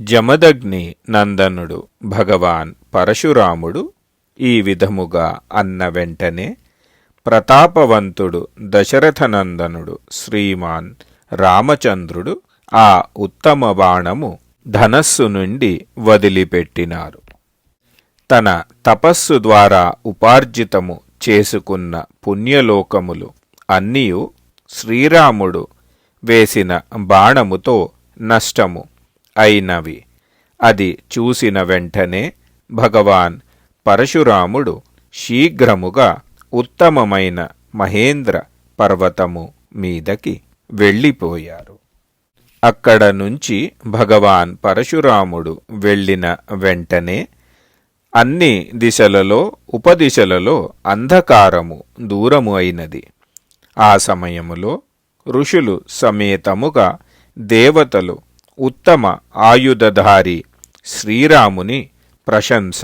జమదగ్ని నందనుడు భగవాన్ పరశురాముడు ఈ విధముగా అన్న వెంటనే ప్రతాపవంతుడు దశరథనందనుడు శ్రీమాన్ రామచంద్రుడు ఆ ఉత్తమ బాణము ధనస్సు నుండి వదిలిపెట్టినారు. తన తపస్సు ద్వారా ఉపార్జితము చేసుకున్న పుణ్యలోకములు అన్నీయు శ్రీరాముడు వేసిన బాణముతో నష్టము అయినవి. అది చూసిన వెంటనే భగవాన్ పరశురాముడు శీఘ్రముగా ఉత్తమమైన మహేంద్ర పర్వతము మీదకి వెళ్ళిపోయారు. అక్కడ నుంచి భగవాన్ పరశురాముడు వెళ్ళిన వెంటనే అన్ని దిశలలో ఉపదిశలలో అంధకారము దూరము అయినది. ఆ సమయములో ఋషులు సమేతముగా దేవతలు ఉత్తమ ఆయుధధారి శ్రీరాముని ప్రశంస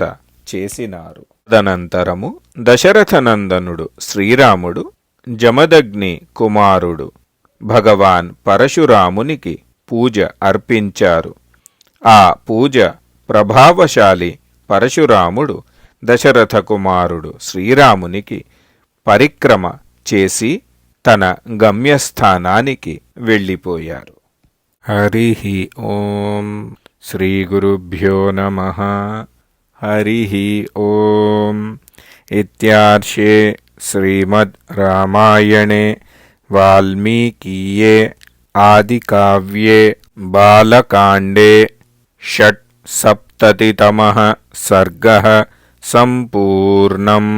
చేసినారు. తదనంతరము దశరథనందనుడు శ్రీరాముడు జమదగ్ని కుమారుడు భగవాన్ పరశురామునికి పూజ అర్పించారు. ఆ పూజ ప్రభావశాలి పరశురాముడు దశరథ కుమారుడు శ్రీరామునికి పరిక్రమ చేసి తన గమ్యస్థానానికి వెళ్ళిపోయారు. हरिः ॐ श्रीगुरुभ्यो नमः। हरिः ॐ इत्यार्षे श्रीमद् रामायणे वाल्मीकीये आदिकाव्ये बालकाण्डे षट्सप्ततितमः सर्गः सम्पूर्णम्।